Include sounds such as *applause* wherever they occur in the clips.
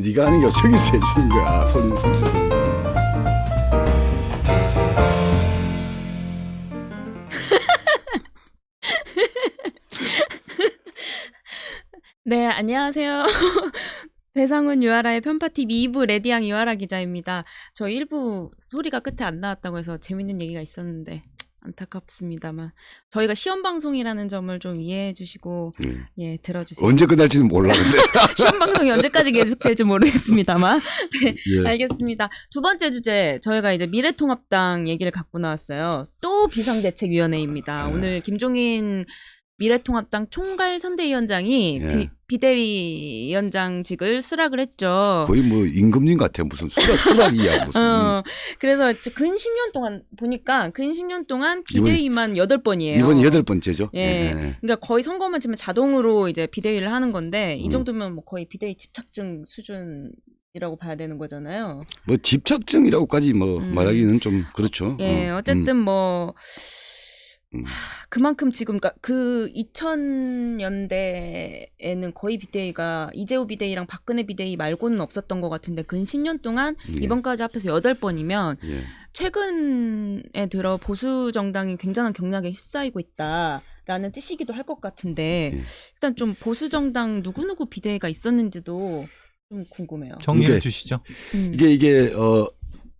네가 하는 게 저기서 해주는 거야. 손 손짓은. *laughs* 네, 안녕하세요. *laughs* 배상훈 유아라의 편파TV 2부 레디양 유아라 기자입니다. 저 1부 소리가 끝에 안 나왔다고 해서 재밌는 얘기가 있었는데 안타깝습니다만 저희가 시험 방송이라는 점을 좀 이해해 주시고 음. 예, 들어주세요. 언제 끝날지는 몰라 근데. *laughs* 시험 방송이 언제까지 계속될지 모르겠습니다만 *laughs* 예. 알겠습니다. 두 번째 주제 저희가 이제 미래통합당 얘기를 갖고 나왔어요. 또 비상대책위원회입니다. 예. 오늘 김종인 미래통합당 총괄 선대위원장이 예. 비, 비대위원장직을 수락을 했죠. 거의 뭐 임금님 같아 무슨 수락 수락이야 *laughs* 무슨. 어, 그래서 근 10년 동안 보니까 근 10년 동안 비대위만 여덟 번이에요 이번 여덟 번째죠. 예. 예. 그러니까 거의 선거만 치면 자동으로 이제 비대위를 하는 건데 이 음. 정도면 뭐 거의 비대위 집착증 수준 이라고 봐야 되는 거잖아요. 뭐 집착증이라고까지 뭐 음. 말하기는 좀 그렇죠. 예, 어, 어쨌든 뭐 음. 하, 그만큼 지금 그러니까 그 2000년대에는 거의 비대위가 이재호 비대위랑 박근혜 비대위 말고는 없었던 것 같은데 근 10년 동안 예. 이번까지 합해서 여덟 번이면 예. 최근에 들어 보수 정당이 굉장한 경락에 휩싸이고 있다 라는 뜻이기도 할 것 같은데 예. 일단 좀 보수 정당 누구 누구 비대위가 있었는지도 좀 궁금해요. 정리해 주시죠. 음. 이게 이게 어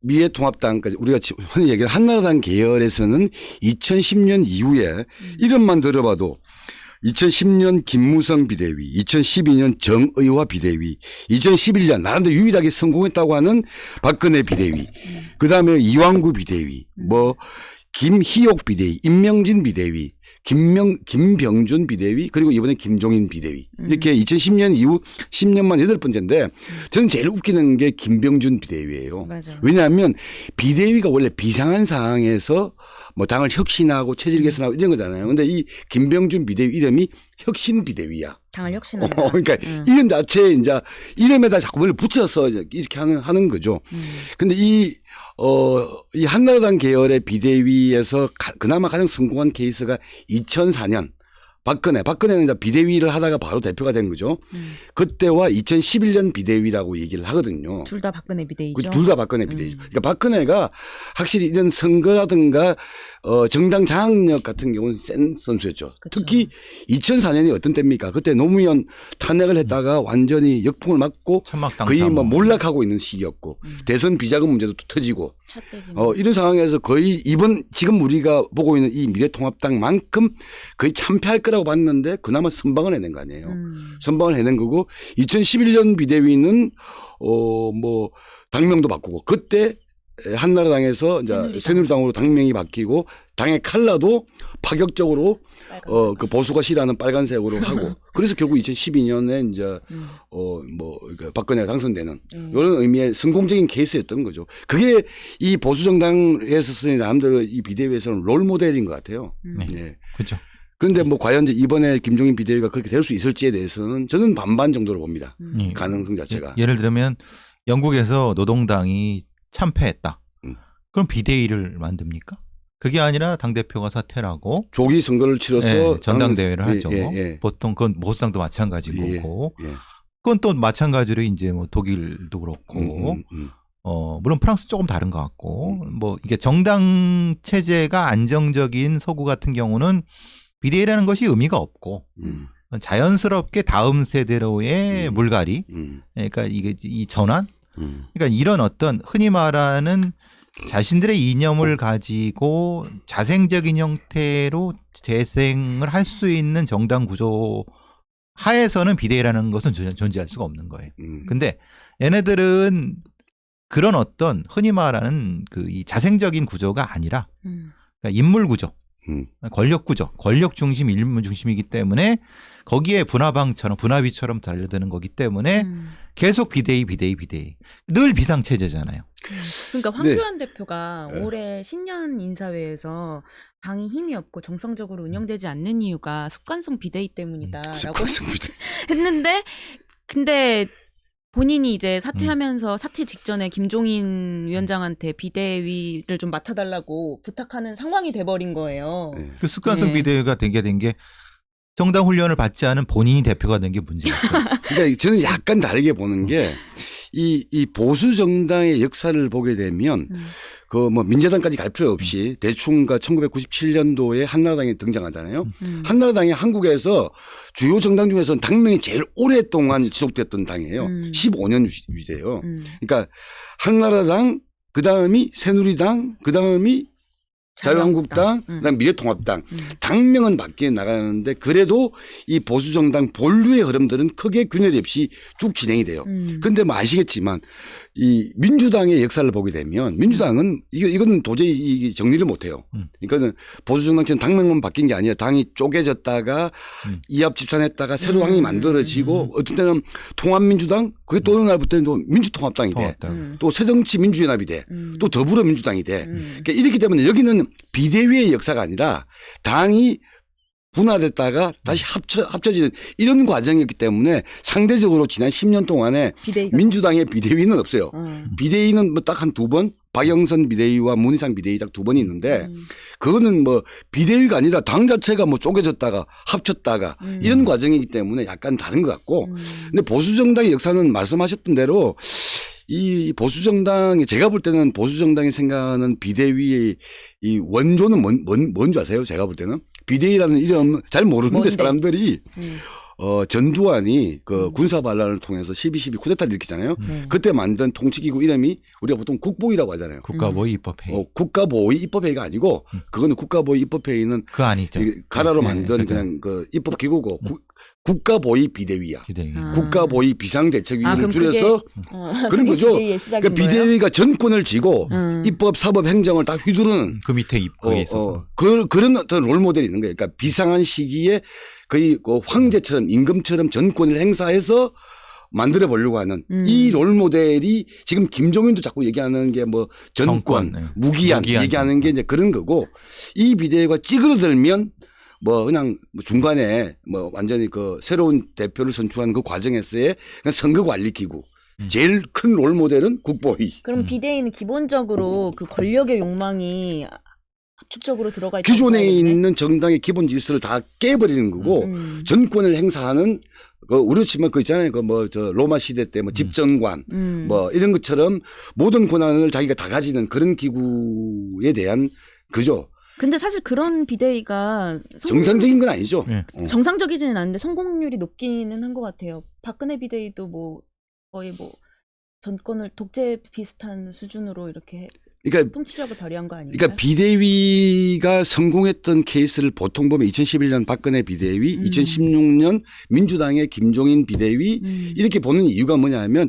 미래통합당까지 우리가 지- 흔히 얘기하는 한나라당 계열에서는 2010년 이후에 음. 이름만 들어봐도 2010년 김무성 비대위, 2012년 정의화 비대위, 2011년 나름대로 유일하게 성공했다고 하는 박근혜 비대위, 음. 그 다음에 이왕구 비대위, 뭐 김희옥 비대위, 임명진 비대위, 김명 김병준 비대위, 그리고 이번에 김종인 비대위 음. 이렇게 2010년 이후 10년만 여덟 번째인데 저는 제일 웃기는 게 김병준 비대위예요. 맞아. 왜냐하면 비대위가 원래 비상한 상황에서 뭐 당을 혁신하고 체질 개선하고 이런 거잖아요. 근데 이 김병준 비대위 이름이 혁신 비대위야. 당을 혁신한다. 어, *laughs* 그러니까 음. 이름 자체에 이제 이름에다 자꾸 뭘 붙여서 이렇게 하는 하는 거죠. 음. 근데 이, 어, 이 한나라당 계열의 비대위에서 가- 그나마 가장 성공한 케이스가 2004년 박근혜, 박근혜는 이제 비대위를 하다가 바로 대표가 된 거죠. 음. 그때와 2011년 비대위라고 얘기를 하거든요. 둘 다 박근혜 비대위죠. 둘 다 박근혜 비대위죠. 음. 그러니까 박근혜가 확실히 이런 선거라든가 어, 정당 장악력 같은 경우는 센 선수였죠. 그쵸. 특히 2004년이 어떤 때입니까? 그때 노무현 탄핵을 했다가 완전히 역풍을 맞고 거의 뭐. 몰락하고 있는 시기였고 음. 대선 비자금 문제도 또 터지고. 어, 이런 상황에서 거의 이번 지금 우리가 보고 있는 이 미래통합당만큼 거의 참패할 거라고 봤는데 그나마 선방을 해낸 거 아니에요. 음. 선방을 해낸 거고 2011년 비대위는 어 뭐 당명도 바꾸고 그때 한나라당에서 이제 새누리당. 새누리당으로 당명이 바뀌고 당의 칼라도 파격적으로. 어 그 보수가 싫어하는 빨간색으로 하고 *laughs* 그래서 결국 2012년에 이제 음. 어뭐 박근혜가 당선되는 음. 이런 의미의 성공적인 케이스였던 거죠. 그게 이 보수 정당에서 쓰는 남들 이 비대위에서는 롤 모델인 것 같아요. 음. 네. 예. 그렇죠. 그런데 뭐 과연 이제 이번에 김종인 비대위가 그렇게 될 수 있을지에 대해서는 저는 반반 정도로 봅니다. 음. 예. 가능성 자체가. 예, 를 들면 영국에서 노동당이 참패했다. 음. 그럼 비대위를 만듭니까? 그게 아니라 당 대표가 사퇴를 하고 조기 선거를 치러서 예, 전당대회를 당을- 하죠. 예, 예, 보통 그건 보수당도 마찬가지고 예, 고 예. 그건 또 마찬가지로 이제 뭐 독일도 그렇고 음, 음, 음. 어 물론 프랑스 조금 다른 것 같고 음. 뭐 이게 정당 체제가 안정적인 서구 같은 경우는 비대위라는 것이 의미가 없고 음, 자연스럽게 다음 세대로의 음. 물갈이 음, 그러니까 이게 이 전환 음. 그러니까 이런 어떤 흔히 말하는 자신들의 이념을 가지고 자생적인 형태로 재생을 할 수 있는 정당 구조 하에서는 비대위라는 것은 존재할 수가 없는 거예요. 음. 근데 얘네들은 그런 어떤 흔히 말하는 그 이 자생적인 구조가 아니라 음. 그러니까 인물 구조, 음. 권력 구조, 권력 중심, 인물 중심이기 때문에 거기에 분화방처럼 분화비처럼 달려드는 거기 때문에 음. 계속 비대위, 비대위, 비대위. 늘 비상 체제잖아요. 그러니까 네. 황교안 대표가 네. 올해 신년 인사회에서 당이 힘이 없고 정상적으로 운영되지 않는 이유가 습관성 비대위 때문이다라고 습관성 비대- *laughs* 했는데 근데 본인이 이제 사퇴하면서 사퇴 직전에 김종인 위원장한테 비대위를 좀 맡아달라고 부탁하는 상황이 돼버린 거예요. 네. 그 습관성 네. 비대위가 되게 된 게 정당 훈련을 받지 않은 본인이 대표가 된 게 문제죠. *laughs* 그러니까 저는 약간 다르게 보는 게 이, 이 보수 정당의 역사를 보게 되면 음. 그뭐 민주당까지 갈 필요 없이 대충 그 1997년도에 한나라당이 등장하잖아요. 음. 한나라당이 한국에서 주요 정당 중에서 당명이 제일 오랫동안 지속됐던 당이에요. 음. 15년 유지돼요. 음. 그러니까 한나라당, 그 다음이 새누리당, 그 다음이 자유한국당, 음. 그다음 미래통합당 음. 당명은 바뀌어 나가는데 그래도 이 보수 정당 본류의 흐름들은 크게 균열이 없이 쭉 진행이 돼요. 음. 근데 뭐 아시겠지만 이 민주당의 역사를 보게 되면 민주당은 이거 이거는 도저히 이 정리를 못 해요. 음. 이거는 보수 정당처럼 당명만 바뀐 게 아니라 당이 쪼개졌다가 음. 이합 집산했다가 새로 음. 당이 만들어지고 어떤 때는 통합민주당 그게 또 어느 날부터는 또 민주통합당이 돼. 음. 또 새정치 민주연합이 돼. 음. 또 더불어민주당이 돼. 음. 그러니까 이렇기 때문에 여기는 비대위의 역사가 아니라 당이 분화됐다가 다시 합쳐, 합쳐지는 이런 과정이었기 때문에 상대적으로 지난 10년 동안에 비대위가 민주당의 비대위는 없어요. 어. 비대위는 뭐 딱 한 두 번, 박영선 비대위와 문희상 비대위 딱 두 번이 있는데 음. 그거는 뭐 비대위가 아니라 당 자체가 뭐 쪼개졌다가 합쳤다가 음. 이런 과정이기 때문에 약간 다른 것 같고 음. 근데 보수 정당의 역사는 말씀하셨던 대로 이 보수 정당이 제가 볼 때는 보수 정당이 생각하는 비대위의 이 원조는 뭔, 뭔, 뭔지 아세요? 제가 볼 때는 비대위라는 이름 잘 모르는데 뭔데? 사람들이 음. 어, 전두환이 그 음. 군사 반란을 통해서 12.12 쿠데타를 일으키잖아요. 네. 그때 만든 통치기구 이름이 우리가 보통 국보위라고 하잖아요. 국가보위 입법회의. 어, 국가보위 입법회의가 아니고 음. 그거는 국가보위 입법회의는 그 아니죠. 가라로 네, 만든 네, 그냥 그 입법기구고 국- 국가보위 비대위야. 비대위. 아. 국가보위 아, 비상대책위를 그럼 줄여서 어, 그런 그게 거죠. 비대위의 시작인 그 거예요? 비대위가 전권을 쥐고 음. 입법, 사법, 행정을 다 휘두르는 그 밑에 어, 입법에서 어, 그, 그런 어떤 롤 모델이 있는 거예요. 그러니까 비상한 시기에 거의 그 황제처럼 임금처럼 전권을 행사해서 만들어 보려고 하는 음. 이 롤 모델이 지금 김종인도 자꾸 얘기하는 게 뭐 전권, 정권, 네. 무기한, 무기한 얘기하는 게 이제 그런 거고 이 비대위가 찌그러들면 뭐 그냥 뭐 중간에 뭐 완전히 그 새로운 대표를 선출하는 그 과정에서의 그냥 선거 관리 기구 음. 제일 큰 롤 모델은 국보위. 그럼 음. 비대위는 기본적으로 그 권력의 욕망이 압 축적으로 들어가 있다. 기존에 있는 정당의 기본 질서를 다 깨버리는 거고 음. 전권을 행사하는 그 우리 치면 그 있잖아요. 그 뭐 저 로마 시대 때 뭐 집정관 음. 뭐 이런 것처럼 모든 권한을 자기가 다 가지는 그런 기구에 대한 그죠. 근데 사실 그런 비대위가 성- 정상적인 건 아니죠. 네. 어. 정상적이지는 않은데 성공률이 높기는 한 것 같아요. 박근혜 비대위도 뭐 거의 뭐 전권을 독재 비슷한 수준으로 이렇게 그러니까 통치력을 발휘한 거 아닌가요? 그러니까 비대위가 성공했던 케이스를 보통 보면 2011년 박근혜 비대위, 음. 2016년 민주당의 김종인 비대위 음. 이렇게 보는 이유가 뭐냐면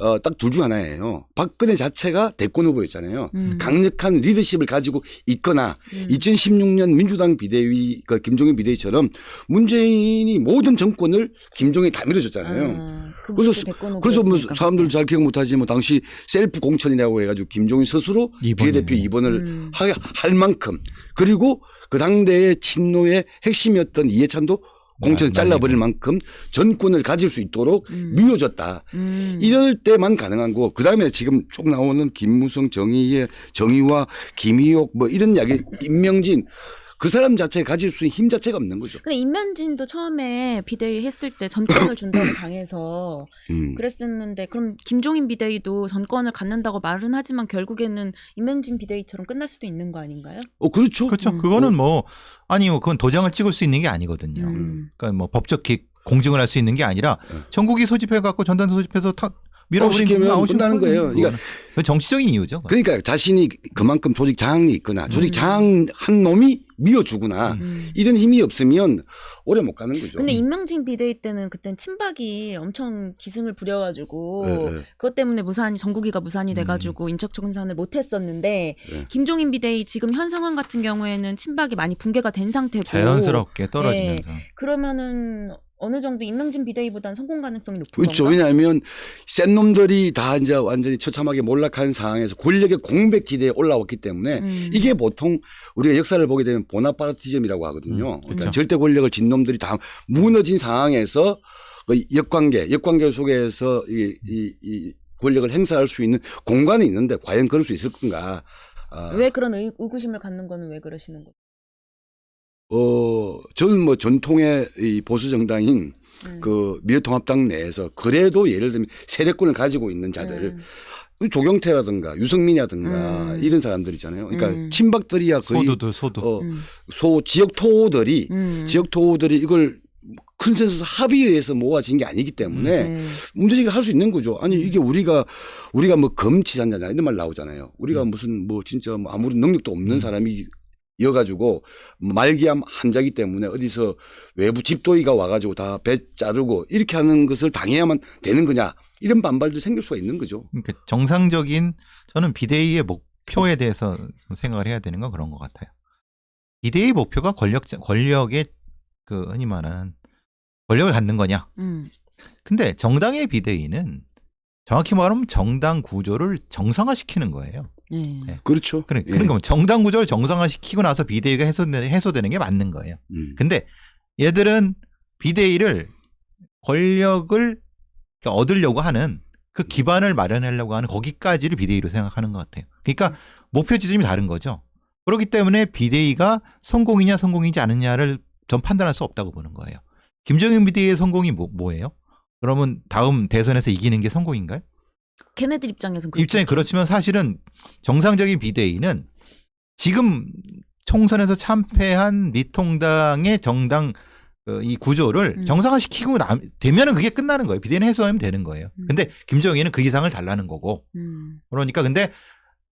어, 딱 둘 중 하나예요. 박근혜 자체가 대권 후보였잖아요. 음. 강력한 리더십을 가지고 있거나 음. 2016년 민주당 비대위, 그 김종인 비대위처럼 문재인이 모든 정권을 김종인이 다 밀어줬잖아요. 아, 그래서 그분도 대권 그래서 뭐 사람들. 잘 기억 못하지 뭐 당시 셀프 공천이라고 해가지고 김종인 스스로 이번에. 비례대표 입원을 음. 하- 할 만큼 그리고 그 당대의 친노의 핵심이었던 이해찬도 공천을 나- 잘라버릴 만큼 전권을 가질 수 있도록 음. 밀어줬다. 음. 이럴 때만 가능한 거고 그다음에 지금 쭉 나오는 김무성 정의의 정의와 김희옥 뭐 이런 이야기 임명진 그 사람 자체가 가질 수 있는 힘 자체가 없는 거죠. 근데 임면진도 처음에 비대위 했을 때 전권을 준다고 *coughs* 당해서 음. 그랬었는데 그럼 김종인 비대위도 전권을 갖는다고 말은 하지만 결국에는 임면진 비대위처럼 끝날 수도 있는 거 아닌가요? 어 그렇죠. 그렇죠. 음. 그거는 뭐 아니 뭐 그건 도장을 찍을 수 있는 게 아니거든요. 음. 그러니까 뭐 법적 기- 공증을 할 수 있는 게 아니라 네. 전국이 소집해 갖고 전단 소집해서 타 밀어버리면 나오시면 끝나는 거예요. 그러니까 정치적인 이유죠. 그건. 그러니까 자신이 그만큼 조직 장악이 있거나 조직 음. 장악한 놈이 밀어주거나 음. 이런 힘이 없으면 오래 못 가는 거죠. 근데 임명진 비대위 때는 그땐 친박이 엄청 기승을 부려가지고 예, 예. 그것 때문에 무산이 전국이가 무산이 음. 돼가지고 인적 청산을 못했었는데 네. 김종인 비대위 지금 현 상황 같은 경우에는 친박이 많이 붕괴가 된 상태고 자연스럽게 떨어지면서 그러면은 어느 정도 임명진 비대위보다는 성공 가능성이 높은 그렇죠. 건가? 왜냐하면 센 놈들이 다 이제 완전히 처참하게 몰락한 상황에서 권력의 공백 기대에 올라왔기 때문에 음. 이게 보통 우리가 역사를 보게 되면 보나파르티즘이라고 하거든요. 음, 그러니까 그렇죠. 절대 권력을 진 놈들이 다 무너진 상황에서 그 역관계, 역관계 속에서 이, 이, 이 권력을 행사할 수 있는 공간이 있는데 과연 그럴 수 있을 건가? 아, 왜 그런 의, 의구심을 갖는 거는 왜 그러시는 거예요? 어 저는 뭐 전통의 이 보수 정당인 음. 그 미래통합당 내에서 그래도 예를 들면 세력권을 가지고 있는 자들을 조경태라든가 유승민이라든가 음. 이런 사람들 있잖아요. 그러니까 음. 친박들이야 거의 소두들 소두. 어, 음. 소 지역 토호들이 음. 지역 토호들이 이걸 컨센서스 합의에 의해서 모아진 게 아니기 때문에 네. 문제제기 할수 있는 거죠. 아니 이게 우리가 우리가 뭐 검치산자냐 이런 말 나오잖아요. 우리가 음. 무슨 뭐 진짜 뭐 아무런 능력도 없는 음. 사람이 이어가지고 말기암 환자기 때문에 어디서 외부 집도의가 와가지고 다 배 자르고 이렇게 하는 것을 당해야만 되는 거냐 이런 반발도 생길 수가 있는 거죠. 그러니까 정상적인 저는 비대위의 목표에 대해서 좀 생각을 해야 되는 건 그런 것 같아요. 비대위 목표가 권력 권력의 그 흔히 말하는 권력을 갖는 거냐? 음. 근데 정당의 비대위는 정확히 말하면 정당 구조를 정상화시키는 거예요. 네. 네. 그렇죠. 그러, 예. 그러니까 뭐 정당 구조를 정상화시키고 나서 비대위가 해소되는, 해소되는 게 맞는 거예요. 음. 근데 얘들은 비대위를 권력을 얻으려고 하는 그 기반을 마련하려고 하는 거기까지를 비대위로 생각하는 것 같아요. 그러니까 목표 지점이 다른 거죠. 그렇기 때문에 비대위가 성공이냐 성공이지 않느냐를 전 판단할 수 없다고 보는 거예요. 김정인 비대위의 성공이 뭐, 뭐예요? 그러면 다음 대선에서 이기는 게 성공인가요? 걔네들 입장에선 그렇겠죠. 입장이 그렇지만 사실은 정상적인 비대위는 지금 총선에서 참패한 미통당의 정당 어, 이 구조를 음. 정상화시키고 나, 되면은 그게 끝나는 거예요. 비대위는 해소하면 되는 거예요. 음. 근데 김정희는 그 이상을 달라는 거고. 음. 그러니까 근데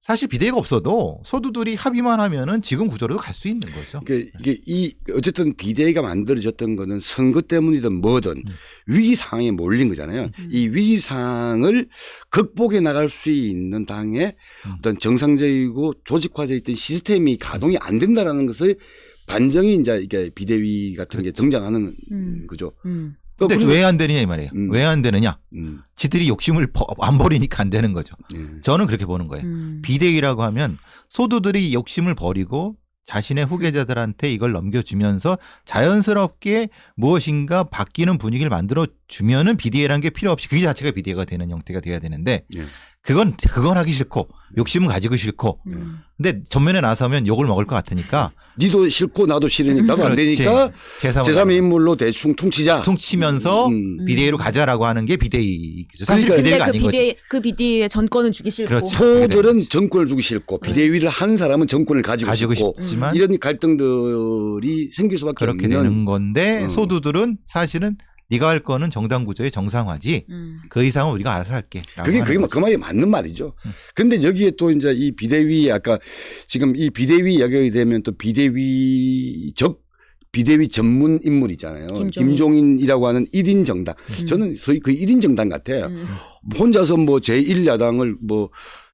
사실 비대위가 없어도 소두들이 합의만 하면은 지금 구조로도 갈수 있는 거죠. 이게, 이게 이 어쨌든 비대위가 만들어졌던 거는 선거 때문이든 뭐든 위기 상황에 몰린 거잖아요. 음. 이 위기 상황을 극복해 나갈 수 있는 당의 음. 어떤 정상적이고 조직화되어 있던 시스템이 가동이 안 된다라는 것을 반정이 이제 이게 비대위 같은 게 등장하는 음. 거죠. 음. 근데 그리고- 왜안 되느냐 이 말이에요. 음. 왜안 되느냐? 음, 지들이 욕심을 버- 안 버리니까 안 되는 거죠. 예. 저는 그렇게 보는 거예요. 음. 비대위라고 하면 소두들이 욕심을 버리고 자신의 후계자들한테 이걸 넘겨주면서 자연스럽게 무엇인가 바뀌는 분위기를 만들어 주면은 비대위라는 게 필요 없이 그 자체가 비대위가 되는 형태가 돼야 되는데 예. 그건 그건 하기 싫고 욕심은 가지고 싫고 음. 근데 전면에 나서면 욕을 먹을 것 같으니까 니도 싫고 나도 싫으니까 나도 안 그렇지. 되니까 제3의 제3의 인물로 대충 퉁치자. 퉁치면서 음. 비대위로 가자라고 하는 게 비대위죠. 사실 그러니까 비대위가 근데 아닌 그 거지. 비대 그 비대의 전권은 주기 싫고. 그렇죠. 소들은 그래. 정권을 주기 싫고 비대위를 한 사람은 정권을 가지고, 가지고 싶고 싶지만 이런 갈등들이 생길 수밖에 그렇게 없는 되는 건데 어. 소두들은 사실은 네가 할 거는 정당 구조의 정상화지 음. 그 이상은 우리가 알아서 할게. 그게 그게 그 말이 맞는 말이죠. 근데 여기에 또 이제 이 비대위 아까 지금 이 비대위 이야기가 되면 또 비대위적 비대위 전문 인물이잖아요. 김종인. 김종인 이라고 하는 1인 정당. 음. 저는 소위 그 1인 정당 같아요. 음. 혼자서 뭐 제1야당을 뭐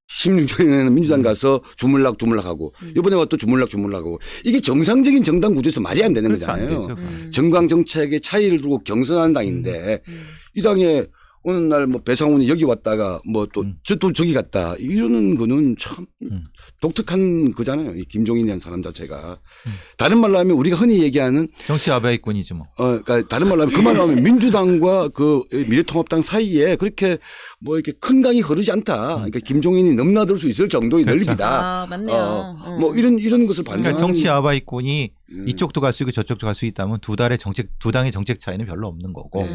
16년에는 민주당 가서 주물락 주물락하고 음. 이번에 와또 주물락 주물락하고 이게 정상적인 정당 구조에서 말이 안 되는 그렇죠, 안 거잖아요. 되죠. 음. 정강 정책의 차이를 두고 경선하는 당인데 음. 이 당에 어느 날 뭐 배상훈이 여기 왔다가 뭐또 음. 또 저기 갔다 이러는 거는 참 음. 독특한 거잖아요. 이 김종인이라는 사람 자체가 음. 다른 말로 하면 우리가 흔히 얘기하는 정치 아베이꾼이지 뭐. 어 그러니까 다른 말로 하면 그 말로 하면 민주당과 그 미래통합당 사이에 그렇게 뭐 이렇게 큰 강이 흐르지 않다. 그러니까 김종인이 넘나들 수 있을 정도의 음. 그렇죠. 넓이다. 아 맞네요. 어, 어. 뭐 이런 이런 것을 그러니까 반영하는 정치 아바이꾼이 음. 이쪽도 갈 수 있고 저쪽도 갈 수 있다면 두 달의 정책 두 당의 정책 차이는 별로 없는 거고.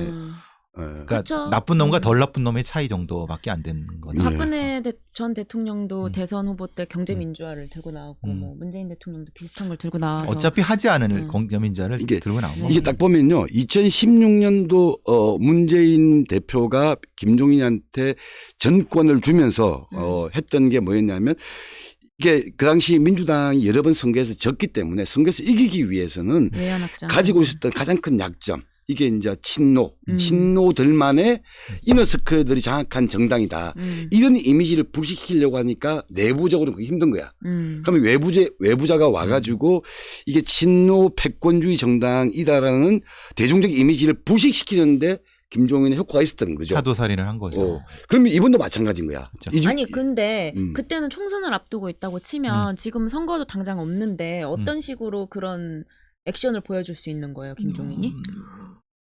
네. 음. 예. 그러니까 그쵸. 나쁜 놈과 음. 덜 나쁜 놈의 차이 정도밖에 안 되는 거죠. 네. 박근혜 대- 전 대통령도 음. 대선 후보 때 경제 민주화를 들고 나왔고 음. 뭐 문재인 대통령도 비슷한 걸 들고 나와서 어차피 하지 않은 음. 공개민자를 이게- 들고 나온 네. 거. 이게 딱 보면요. 2016년도 어 문재인 대표가 김종인한테 전권을 주면서 어 했던 게 뭐였냐면 이게 그 당시 민주당이 여러 번 선거에서 졌기 때문에 선거에서 이기기 위해서는 외연 확장 가지고 있었던 가장 큰 약점 이게 이제 친노, 음. 친노들만의 이너서클들이 장악한 정당이다. 음. 이런 이미지를 불식시키려고 하니까 내부적으로 그게 힘든 거야. 음. 그러면 외부제 외부자가 와가지고 이게 친노 패권주의 정당이다라는 대중적 이미지를 부식시키는데 김종인의 효과가 있었던 거죠. 차도살인을 한 거죠. 어. 그러면 이번도 마찬가지인 거야. 그렇죠. 아니 근데 음. 그때는 총선을 앞두고 있다고 치면 지금 선거도 당장 없는데 음. 어떤 식으로 그런 액션을 보여줄 수 있는 거예요 김종인이?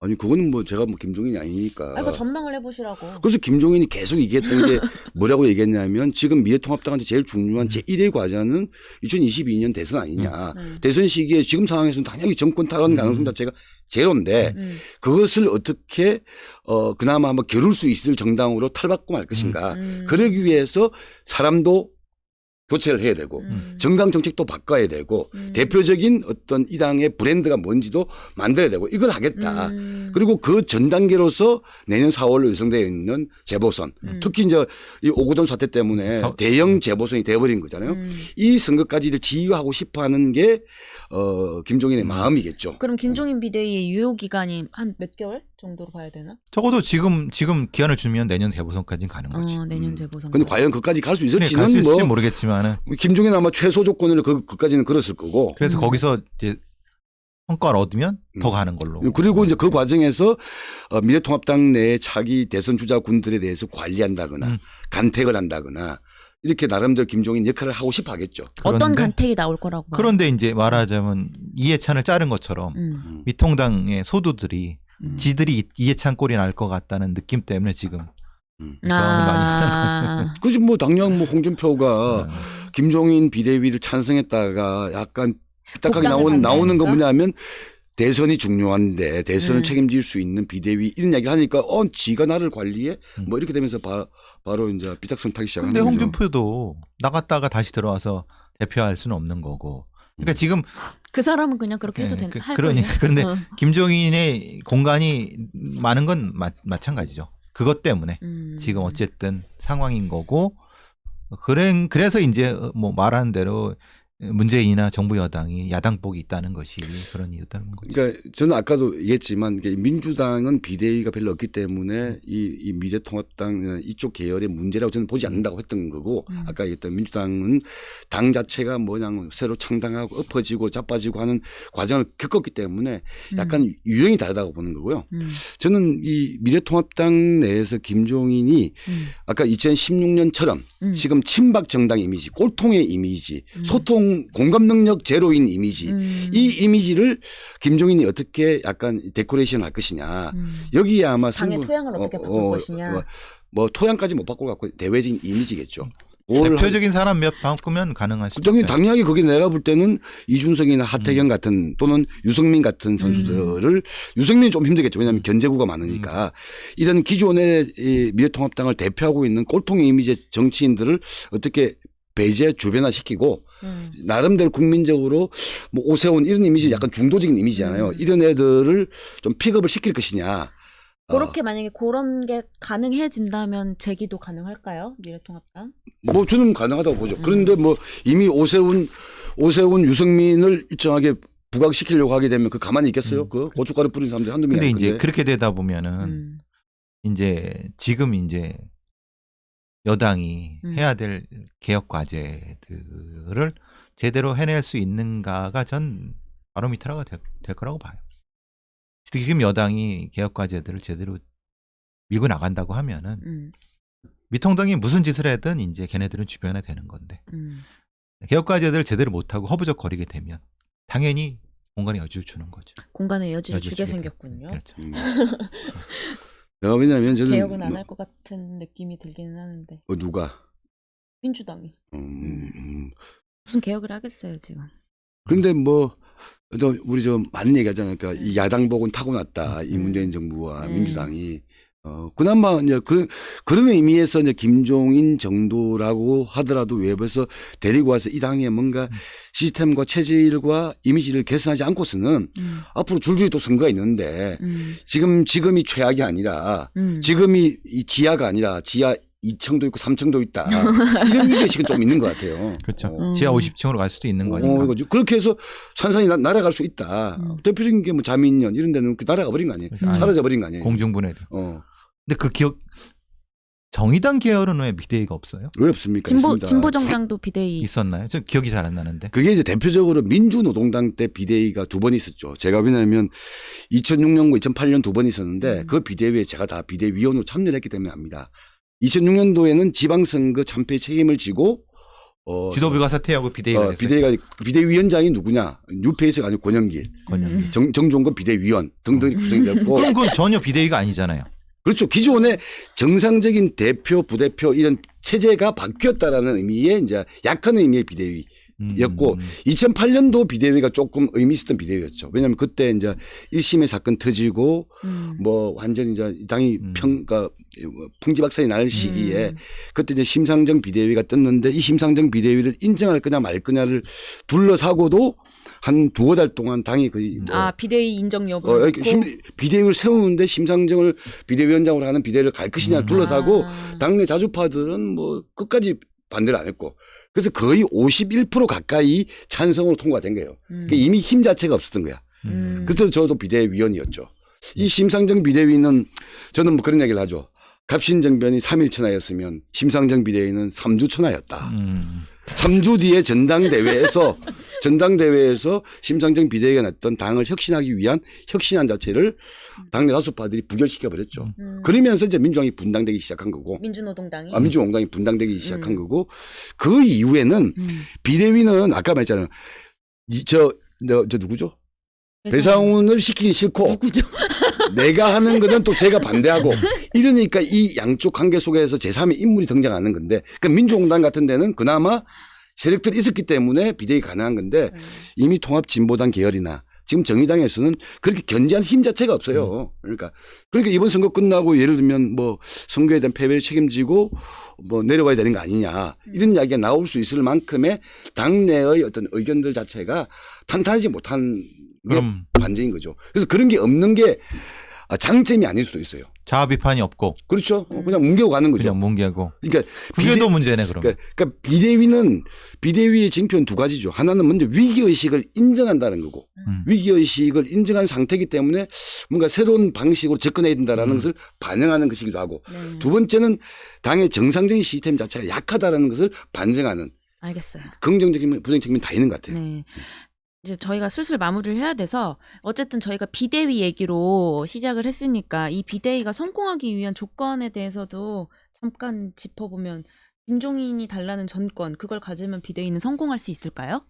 음. 아니 그거는 뭐 제가 뭐 김종인이 아니니까. 아, 이거 전망을 해보시라고. 그래서 김종인이 계속 얘기했던 게 *laughs* 뭐라고 얘기했냐면 지금 미래통합당한테 제일 중요한 제 1의 과제는 2022년 대선 아니냐. 음. 대선 시기에 지금 상황에서는 당연히 정권 탈환 가능성 음. 자체가 제로인데 음. 그것을 어떻게 어 그나마 한번 겨룰 수 있을 정당으로 탈바꿈 할 것인가. 음. 그러기 위해서 사람도 교체를 해야 되고 음. 정당 정책도 바꿔야 되고 음. 대표적인 어떤 이 당의 브랜드가 뭔지도 만들어야 되고 이걸 하겠다. 음. 그리고 그 전 단계로서 내년 4월로 예정되어 있는 재보선 음. 특히 이제 이 오고돈 사태 때문에 서- 대형 재보선이 돼버린 거잖아요. 음. 이 선거까지를 지휘하고 싶어하는 게 어, 김종인의 음. 마음이겠죠. 그럼 김종인 비대위의 유효 기간이 한 몇 개월 정도로 봐야 되나? 적어도 지금 지금 기한을 주면 내년 대보선까지는 가는 거지. 어, 내년 음. 재보선. 근데 과연 그까지 갈 수 그래, 갈수 있을지는 있을지 뭐 모르겠지만은 김종인 아마 최소 조건으로 그 그까지는 그랬을 거고. 그래서 음. 거기서 이제 성과를 얻으면 더 음. 가는 걸로. 그리고 이제 그 과정에서 어, 미래통합당 내 차기 대선 주자군들에 대해서 관리한다거나 음. 간택을 한다거나 이렇게 나름대로 김종인 역할을 하고 싶어 하겠죠. 어떤 그런데- 간택이 나올 거라고 봐요? 그런데 이제 말하자면 이해찬을 자른 것처럼 음. 음. 미통당의 소두들이 음. 지들이 이- 이해찬 꼴이 날 것 같다는 느낌 때문에 지금 음. 많이 아. *laughs* 그지 뭐 당장 뭐 홍준표가 어, 김종인 비대위를 찬성했다가 약간 복당을 나오는 나오는 거? 뭐냐면 대선이 중요한데 대선을 음. 책임질 수 있는 비대위 이런 이야기 하니까 어 지가 나를 관리해 음. 뭐 이렇게 되면서 바, 바로 이제 삐딱선 타기 시작하는 근데 거죠. 홍준표도 나갔다가 다시 들어와서 대표할 수는 없는 거고. 그러니까 음. 지금 그 사람은 그냥 그렇게 해도 예, 된, 그- 할 그러니까 거예요. 그런데 어. 김종인의 공간이 많은 건 마, 마찬가지죠. 그것 때문에 음. 지금 어쨌든 상황인 거고 그래 그래서 이제 뭐 말하는 대로 문재인이나 정부 여당이 야당복이 있다는 것이 그런 이유다는 거죠. 그러니까 저는 아까도 얘기했지만 민주당은 비대위가 별로 없기 때문에 이, 이 미래통합당 이쪽 계열의 문제라고 저는 보지 않는다고 했던 거고 음. 아까 얘기했던 민주당은 당 자체가 뭐냐 새로 창당하고 엎어지고 자빠지고 하는 과정을 겪었기 때문에 음. 약간 유형이 다르다고 보는 거고요. 음. 저는 이 미래통합당 내에서 김종인이 음. 아까 2016년처럼 음. 지금 친박 정당 이미지, 꼴통의 이미지, 음. 소통 공감 능력 제로인 이미지 음. 이 이미지를 김종인이 어떻게 약간 데코레이션 할 것이냐. 음. 여기에 아마 당의 승부- 토양을 어떻게 바꿀 것이냐. 뭐, 뭐 토양까지 못 바꿀 것 같고 대외적인 이미지겠죠. 대표적인 사람 몇 바꾸면 가능할 수 당연히, 있죠. 당연하게 거기 내가 볼 때는 이준석이나 하태경 같은 또는 유승민 같은 선수들을 유승민이 좀 힘들겠죠. 왜냐하면 견제구가 많으니까 이런 기존의 이 미래통합당을 대표하고 있는 꼴통의 이미지 의 정치인들을 어떻게 배제 주변화시키고 음. 나름대로 국민적으로 뭐 오세훈 이런 이미지 약간 중도적인 이미지잖아요. 음. 이런 애들을 좀 픽업을 시킬 것이냐. 어, 그렇게 만약에 그런 게 가능해진다면 재기도 가능할까요? 미래통합당? 뭐 저는 가능하다고 보죠. 음. 그런데 뭐 이미 오세훈 오세훈 유승민을 일정하게 부각시키려고 하게 되면 그 가만히 있겠어요? 음. 그 고춧가루 뿌린 사람들이 한두 명이 근데 이제. 그렇게 되다 보면은 음. 이제 지금 이제 여당이 음. 해야 될 개혁 과제들을 제대로 해낼 수 있는가가 전 바로미터가 될, 될 거라고 봐요. 지금 여당이 개혁 과제들을 제대로 밀고 나간다고 하면은 음. 미통당이 무슨 짓을 하든 이제 걔네들은 주변에 되는 건데 음. 개혁 과제들을 제대로 못하고 허부적거리게 되면 당연히 공간에 여지를 주는 거죠. 공간에 여지를 여지를 주게 주게 생겼군요. 그렇죠. 음. *laughs* 내가 왜냐면 저는 개혁은 안 뭐- 할것 같은 느낌이 들기는 하는데 어, 누가 민주당이 음, 음. 무슨 개혁을 하겠어요 지금? 그런데 뭐, 저 우리 저 많은 얘기 하잖아요. 그러니까 음. 이 야당복은 타고났다. 이 음. 문재인 정부와 음. 민주당이. 어, 그나마 이제 그, 그런 의미에서 이제 김종인 정도라고 하더라도 외부에서 데리고 와서 이 당에 뭔가 음. 시스템과 체질과 이미지를 개선하지 않고서는 음. 앞으로 줄줄이 또 선거가 있는데 음. 지금, 지금이 최악이 아니라 음. 지금이 이 지하가 아니라 지하 2층도 있고 3층도 있다. *laughs* 이런 위기의식은 좀 있는 것 같아요. 그렇죠. 어. 음. 지하 50층으로 갈 수도 있는 거니까. 어. 그렇게 해서 산산이 나- 날아갈 수 있다. 음. 대표적인 게 뭐 자민련 이런 데는 그 날아가 버린 거 아니에요. 음. 사라져 버린 거 아니에요. 공중분해도. 어. 근데 그 기억 정의당 계열은 왜 비대위가 없어요? 왜 없습니까? 진보 있습니다. 진보 정당도 비대위 있었나요? 저 기억이 잘 안 나는데. 그게 이제 대표적으로 민주노동당 때 비대위가 두 번 있었죠. 제가 왜냐하면 2006년과 2008년 두 번 있었는데 음. 그 비대위에 제가 다 비대위원으로 참여를 했기 때문에 압니다. 2006년도에는 지방선거 참패 책임을 지고 어, 지도부가 사퇴하고 비대위가 어, 됐어요. 비대위가 비대위원장이 누구냐? 뉴페이스가 아니고 권영길, 권영길. 음. 정, 정종건 비대위원 등등이 구성이 됐고 그럼 그건 전혀 비대위가 아니잖아요. 그렇죠. 기존의 정상적인 대표, 부대표 이런 체제가 바뀌었다라는 의미의 이제 약한 의미의 비대위. 음. 였고, 2008년도 비대위가 조금 의미 있었던 비대위였죠. 왜냐하면 그때 이제 1심의 사건 터지고 음. 뭐 완전히 이제 이 당이 음. 평가 풍지박산이 날 시기에 음. 그때 이제 심상정 비대위가 떴는데 이 심상정 비대위를 인정할 거냐 말 거냐를 둘러싸고도 한 두어 달 동안 당이 거의 뭐 아 비대위 인정 여부 어, 를 이렇게 심- 비대위를 세우는데 심상정을 비대위원장으로 하는 비대위를 갈 것이냐를 음. 둘러싸고 아. 당내 자주파들은 뭐 끝까지 반대를 안 했고 그래서 거의 51% 가까이 찬성으로 통과된 거예요. 음. 그러니까 이미 힘 자체가 없었던 거야. 음. 그래서 저도 비대위원이었죠. 이 심상정 비대위는 저는 뭐 그런 얘기를 하죠. 갑신정변이 3일 천하였으면 심상정 비대위는 3주 천하였다. 음. 3주 뒤에 전당대회에서 *laughs* 전당대회에서 심상정 비대위가 냈던 당을 혁신하기 위한 혁신안 자체를 당내 다수파들이 부결시켜 버렸죠. 음. 그러면서 이제 민주당이 분당되기 시작한 거고 민주노동당이 아, 민주공당이 분당되기 시작한 음. 거고 그 이후에는 음. 비대위는 아까 말했잖아요. 이, 저, 저, 저 누구죠? 배상훈을 시키기 싫고 누구죠? *laughs* 내가 하는 거는 또 제가 반대하고 이러니까 이 양쪽 관계 속에서 제3의 인물이 등장하는 건데 그러니까 민주공당 같은 데는 그나마 세력들이 있었기 때문에 비대위 가능한 건데 음. 이미 통합진보당 계열이나 지금 정의당에서는 그렇게 견제한 힘 자체가 없어요. 그러니까 그러니까 이번 선거 끝나고 예를 들면 뭐 선거에 대한 패배를 책임지고 뭐 내려와야 되는 거 아니냐 이런 이야기가 나올 수 있을 만큼의 당내의 어떤 의견들 자체가 탄탄하지 못한 게 그럼 반증인 거죠. 그래서 그런 게 없는 게 아, 장점이 아닐 수도 있어요. 자아 비판이 없고 그렇죠. 어, 그냥 뭉개고 가는 거죠. 그냥 뭉개고 그러니까 그게 비대- 더 문제네 그럼. 그러니까, 그러니까 비대위는 비대위의 징표는 두 가지죠. 하나는 먼저 위기 의식을 인정한다는 거고 음. 위기 의식을 인정한 상태이기 때문에 뭔가 새로운 방식으로 접근해야 된다라는 음. 것을 반영하는 것이기도 하고 네. 두 번째는 당의 정상적인 시스템 자체가 약하다라는 것을 반증하는 알겠어요. 긍정적인 면, 부정적인 면다 있는 것 같아요. 네. 이제 저희가 슬슬 마무리를 해야 돼서 어쨌든 저희가 비대위 얘기로 시작을 했으니까 이 비대위가 성공하기 위한 조건에 대해서도 잠깐 짚어보면 김종인이 달라는 전권 그걸 가지면 비대위는 성공할 수 있을까요?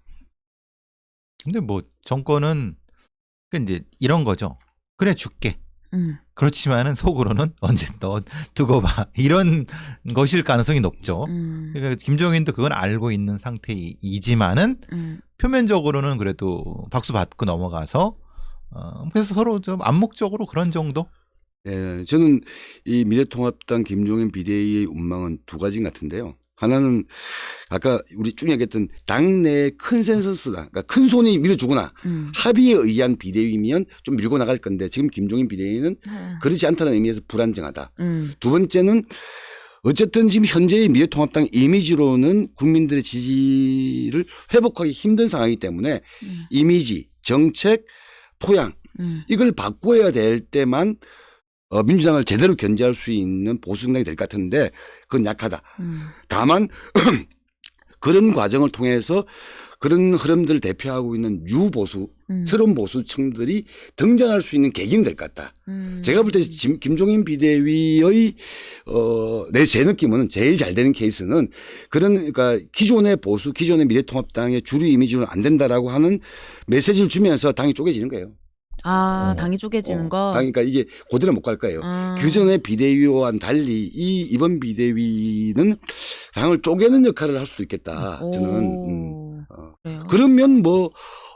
근데 뭐 정권은 그 이제 이런 거죠. 그래 줄게. 음. 그렇지만은 속으로는 언제 너 두고 봐 *laughs* 이런 것일 가능성이 높죠. 음. 그러니까 김종인도 그건 알고 있는 상태이지만은 음. 표면적으로는 그래도 박수 받고 넘어가서 어, 그래서 서로 좀 암묵적으로 그런 정도. 예, 저는 이 미래통합당 김종인 비대위의 운망은 두 가지인 것 같은데요. 하나는 아까 우리 쭉 얘기했던 당내 컨센서스다. 그러니까 큰 손이 밀어주거나 음. 합의에 의한 비대위면 좀 밀고 나갈 건데 지금 김종인 비대위는 아. 그렇지 않다는 의미에서 불안정하다. 음. 두 번째는 어쨌든 지금 현재의 미래통합당 이미지로는 국민들의 지지를 회복하기 힘든 상황이기 때문에 음. 이미지, 정책, 토양 음. 이걸 바꿔야 될 때만 어, 민주당을 제대로 견제할 수 있는 보수정당이 될 것 같은데 그건 약하다. 음. 다만 *clears throat* 그런 과정을 통해서 그런 흐름들을 대표하고 있는 유보수, 음. 새로운 보수층들이 등장할 수 있는 계기는 될 것 같다. 음. 제가 볼 때 김종인 비대위의 어, 내 제 느낌은 제일 잘 되는 케이스는 그런 그러니까 기존의 보수, 기존의 미래통합당의 주류 이미지는 안 된다라고 하는 메시지를 주면서 당이 쪼개지는 거예요. 아 어. 당이 쪼개지는 어, 거. 당이 그러니까 이게 그대로 못 갈 거예요. 아. 그 전에 비대위와는 달리 이 이번 비대위는 당을 쪼개는 역할을 할 수도 있겠다. 저는 음, 오. 어. 그래요. 그러면 뭐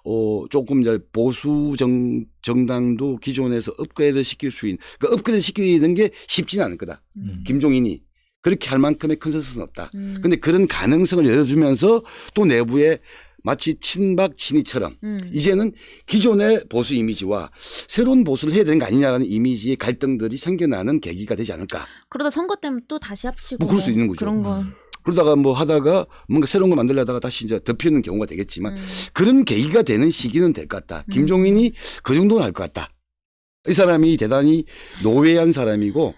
어, 조금 이제 보수 정, 정당도 기존에서 업그레이드 시킬 수 있는, 그 업그레이드 시키는 게 쉽지는 않을 거다. 음. 김종인이. 그렇게 할 만큼의 컨센서스는 없다. 음. 근데 그런 가능성을 열어주면서 또 내부에 마치 친박 친이처럼 음. 이제는 기존의 보수 이미지와 새로운 보수를 해야 되는 거 아니냐라는 이미지의 갈등들이 생겨나는 계기가 되지 않을까. 그러다 선거 때문에 또 다시 합치고 뭐 그럴 수 있는 거죠. 그런 거. 그러다가 뭐 하다가 뭔가 새로운 거 만들려다가 다시 이제 덮이는 경우가 되겠지만 음. 그런 계기가 되는 시기는 될 것 같다. 음. 김종인이 그 정도는 할것 같다. 이 사람이 대단히 노회한 사람이고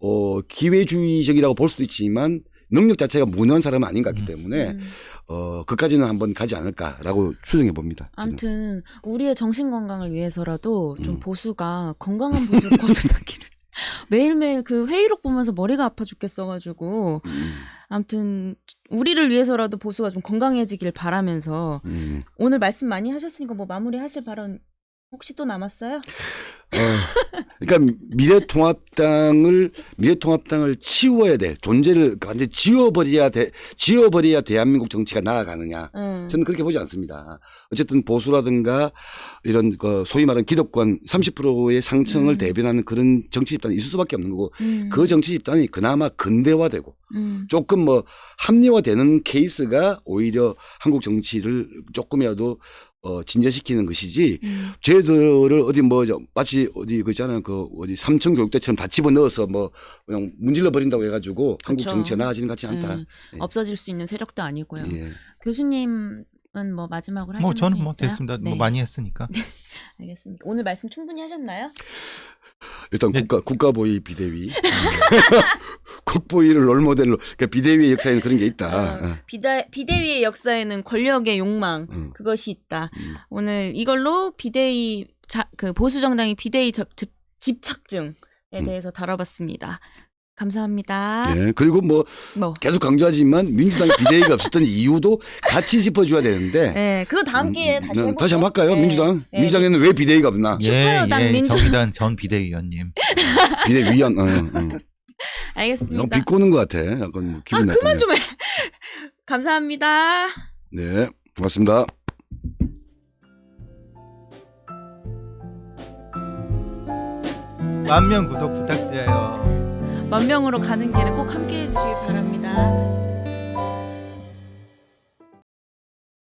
어, 기회주의적이라고 볼 수도 있지만 능력 자체가 무능한 사람은 아닌 것 같기 음. 때문에 음. 어, 그까지는 한번 가지 않을까라고 추정해 봅니다. 아무튼 우리의 정신 건강을 위해서라도 좀 음. 보수가 건강한 보수를 *laughs* 거듭나기를 *laughs* 매일매일 그 회의록 보면서 머리가 아파 죽겠어가지고 음. 아무튼 우리를 위해서라도 보수가 좀 건강해지길 바라면서 음. 오늘 말씀 많이 하셨으니까 뭐 마무리하실 발언 혹시 또 남았어요? 어, 그러니까 미래통합당을 미래통합당을 치워야 돼 존재를 완전 지워버려야 돼 지워버려야 대한민국 정치가 나아가느냐 응. 저는 그렇게 보지 않습니다. 어쨌든 보수라든가 이런 그 소위 말하는 기득권 30%의 상층을 음. 대변하는 그런 정치 집단이 있을 수밖에 없는 거고 음. 그 정치 집단이 그나마 근대화되고 음. 조금 뭐 합리화되는 케이스가 오히려 한국 정치를 조금이라도 어 진전시키는 것이지 음. 쟤들을 어디 뭐저 마치 어디 그 있잖아요 그 어디 삼천 교육대처럼 다 집어 넣어서 뭐 그냥 문질러 버린다고 해가지고 한국 그쵸. 정치가 나아지는 것 같지 않다. 음, 없어질 수 있는 세력도 아니고요. 예. 교수님은 뭐 마지막으로 하실 뭐 저는 뭐 있어요? 됐습니다. 네. 뭐 많이 했으니까. *laughs* 알겠습니다. 오늘 말씀 충분히 하셨나요? 일단 네. 국가 국가보위 비대위 *laughs* 국보위를 롤모델로 그러니까 비대위의 역사에는 그런 게 있다. 어, 비대, 비대위의 역사에는 권력의 욕망 음. 그것이 있다. 음. 오늘 이걸로 비대위 자, 그 보수 정당의 비대위 접, 집, 집착증에 음. 대해서 다뤄봤습니다. 감사합니다. 네. 그리고 뭐 뭐. 계속 강조하지만 민주당이 비대위가 *laughs* 없었던 이유도 같이 짚어줘야 되는데. 네, 그거 다음 기회에 음, 다시 음, 해보죠. 다시 한번 할까요? 네. 민주당. 네. 민주당에는 왜 비대위가 없나? 예, 슈퍼여당 예, 민주- 정의당 전 비대위원님. *laughs* 비대위원. 어, 어. 알겠습니다. 너무 비꼬는 것 같아. 약간 뭐 기분 아, 나쁘네. 그만 좀 해. *laughs* 감사합니다. 네, 고맙습니다. 만명 구독 부탁드려요. 만 명으로 가는 길에 꼭 함께 해주시기 바랍니다.